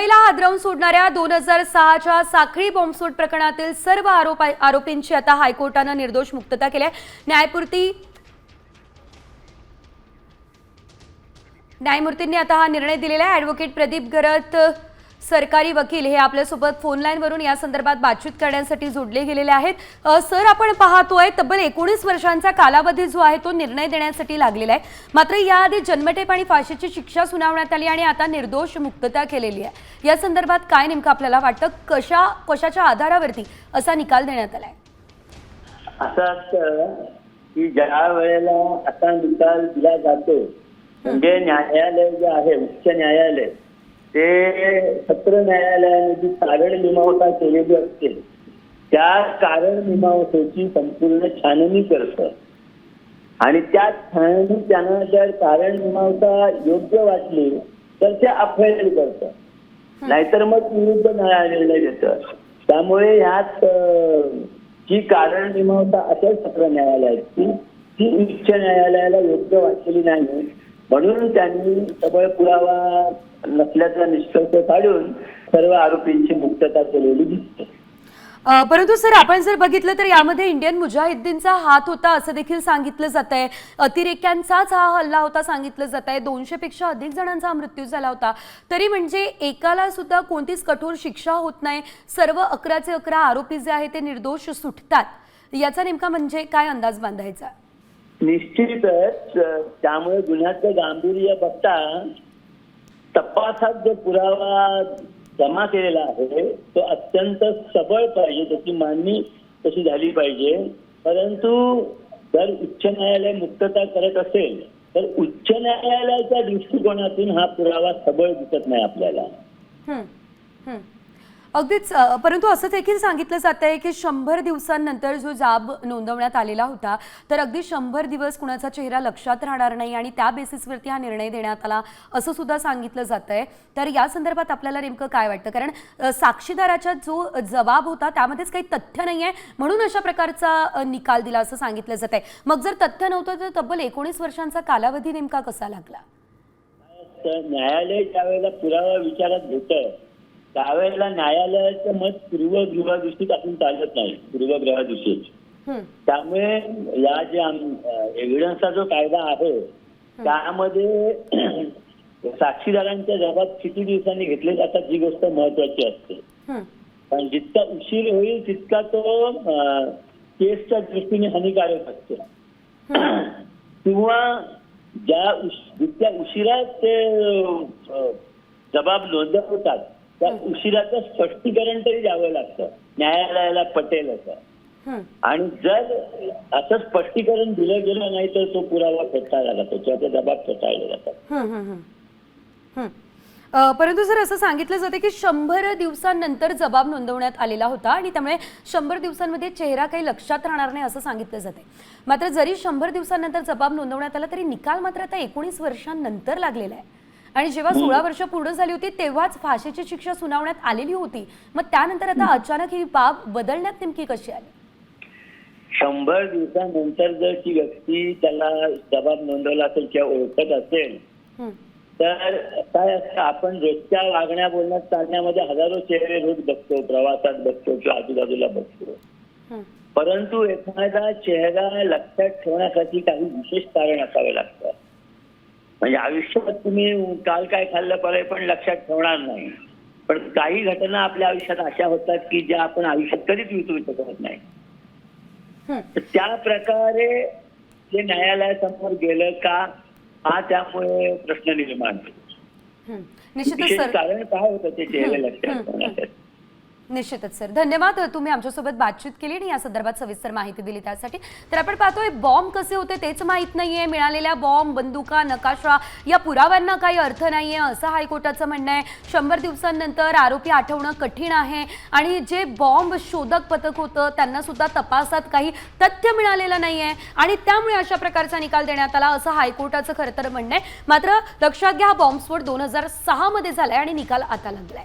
मुंबईला हादरवून सोडणाऱ्या दोन हजार सहाच्या साखळी बॉम्बस्फोट प्रकरणातील सर्व आरोप आरोपींची आता हायकोर्टानं निर्दोष मुक्तता केली आहे. न्यायमूर्ती न्यायमूर्तींनी आता हा निर्णय दिलेला आहे. ॲडव्होकेट प्रदीप गरत सरकारी वकील हे आपल्यासोबत फोन लाईनवरून या संदर्भात बातचीत करण्यासाठी जोडले गेलेले आहेत. सर आपण पाहतोय तब्बल एकोणीस वर्षांचा कालावधी जो आहे तो निर्णय देण्यासाठी लागलेला आहे. मात्र याआधी जन्मठेप आणि फाशीची शिक्षा सुनावण्यात आली आणि आता निर्दोष मुक्तता केलेली आहे. या संदर्भात काय नेमकं आपल्याला वाटतं? कशा कशाच्या आधारावरती असा निकाल देण्यात आलाय? असं असतं की ज्या वेळेला असा निकाल दिला जातो म्हणजे न्यायालय जे आहे उच्च न्यायालय ते सत्र न्यायालयाने जी कारण मीमांसा केलेली असते. त्या कारण मीमांसेची संपूर्ण छाननी करतं. आणि त्या छाननी त्यांना जर कारण मीमांसा योग्य वाटली तर ते अफेल करत. नाहीतर मग विरुद्ध न्यायालयाला देतं. त्यामुळे ह्यात जी कारण मीमांसा असेल सत्र न्यायालयाची ती उच्च न्यायालयाला योग्य वाटलेली नाही. म्हणून त्यांनी सबळ पुरावा नसल्याचा निष्कर्ष काढून सर्व आरोपींची मुक्तता केलेली दिसते. परंतु सर आपण जर बघितलं तर यामध्ये इंडियन मुजाहिद्दीनचा हात होता असं देखील सांगितलं जात आहे. अतिरेक्यांचाच हा हल्ला होता सांगितलं जात आहे. दोनशे पेक्षा अधिक जणांचा मृत्यू झाला होता. तरी म्हणजे एकाला सुद्धा कोणतीच कठोर शिक्षा होत नाही. सर्व अकराचे अकरा आरोपी जे आहे ते निर्दोष सुटतात. याचा नेमका म्हणजे काय अंदाज बांधायचा? निश्चितच त्यामुळे गुन्ह्याचं गांभीर्य बघता तपासात जो पुरावा जमा केलेला आहे तो अत्यंत सबळ पाहिजे त्याची मांडणी तशी झाली पाहिजे. परंतु जर उच्च न्यायालय मुक्तता करत असेल तर उच्च न्यायालयाच्या दृष्टिकोनातून हा पुरावा सबळ दिसत नाही आपल्याला. अगदीच परंतु असं देखील सांगितलं जात आहे की शंभर दिवसांनंतर जो जाब नोंदवण्यात आलेला होता तर अगदी शंभर दिवस कुणाचा चेहरा लक्षात राहणार नाही आणि त्या बेसिसवरती हा निर्णय देण्यात आला असं सुद्धा सांगितलं जात आहे तर या संदर्भात आपल्याला नेमकं काय वाटतं? कारण साक्षीदाराचा जो जबाब होता त्यामध्येच काही तथ्य नाही आहे म्हणून अशा प्रकारचा निकाल दिला असं सांगितलं जात आहे मग जर तथ्य नव्हतं तर तब्बल एकोणीस वर्षांचा कालावधी नेमका कसा लागला? न्यायालय ज्यावेळेला पुरावा विचारात घेतं त्यावेळेला न्यायालयाचं मत पूर्वगृहादृष्टीत आपण चालत नाही पूर्वग्रहादृष्टीत त्यामुळे या जे एव्हिडन्सचा जो कायदा आहे त्यामध्ये साक्षीदारांच्या जबाब किती दिवसांनी घेतले जातात ही गोष्ट महत्वाची असते. हं, कारण जितका उशीर होईल तितका तो केसच्या दृष्टीने हानिकारक असतो. किंवा ज्या जितक्या उशिरा ते जबाब नोंदवतात त्या उशिराचं स्पष्टीकरण तरी द्यावं लागतं न्यायालयाला पटेल असं. आणि जर असं स्पष्टीकरण दिलं गेलं नाही तर तो पुरावा फेटाळला जातो त्याचे जबाब फेटाळले जातात हं, हं, हं. हं. परंतु सर असं सांगितलं जाते की शंभर दिवसांनंतर जबाब नोंदवण्यात आलेला होता आणि त्यामुळे शंभर दिवसांमध्ये चेहरा काही लक्षात राहणार नाही असं सांगितलं जाते मात्र जरी शंभर दिवसांनंतर जबाब नोंदवण्यात आला तरी निकाल मात्र आता एकोणीस वर्षांनंतर लागलेला आहे आणि जेव्हा सोळा वर्ष पूर्ण झाली होती तेव्हाच फाशीची शिक्षा सुनावण्यात आलेली होती. मग त्यानंतर आता अचानक ही बाब बदलण्यात नेमकी कशी आली? शंभर दिवसानंतर जर ती व्यक्ती त्याला जबाब नोंदवला असेल किंवा ओळखत असेल तर काय असतं आपण रोजच्या वागण्या बोलण्यात चालण्यामध्ये हजारो चेहरे रोज बघतो प्रवासात बघतो किंवा आजूबाजूला बघतो. परंतु एखादा चेहरा लक्षात ठेवण्यासाठी काही विशेष कारण असावे लागतं म्हणजे आयुष्यात तुम्ही काल काय खाल्लं परे पण लक्षात ठेवणार नाही. पण काही घटना आपल्या आयुष्यात अशा होतात की ज्या आपण आयुष्यात कधीच विसरू शकत नाही. हं. त्या प्रकारे जे न्यायालयासमोर गेलं का हा त्यामुळे प्रश्न निर्माण कारण काय होतं ते लक्षात ठेवण्यासाठी? निश्चितच सर धन्यवाद तुम्ही आमच्यासोबत बातचीत केली आणि या संदर्भात सविस्तर माहिती दिली त्यासाठी. तर आपण पाहतोय बॉम्ब कसे होते तेच माहीत नाहीये. मिळालेल्या बॉम्ब बंदुका नकाशा या पुराव्यांना काही अर्थ नाहीये असं हायकोर्टाचं म्हणणं आहे. शंभर दिवसांनंतर आरोपी आठवणं कठीण आहे आणि जे बॉम्ब शोधक पथक होतं त्यांना सुद्धा तपासात काही तथ्य मिळालेलं नाहीये. आणि त्यामुळे अशा प्रकारचा निकाल देण्यात आला असं हायकोर्टाचं खरं तर म्हणणं आहे. मात्र लक्षात घ्या हा बॉम्बस्फोट दोन हजार सहामध्ये झालाय आणि निकाल आता लागलाय.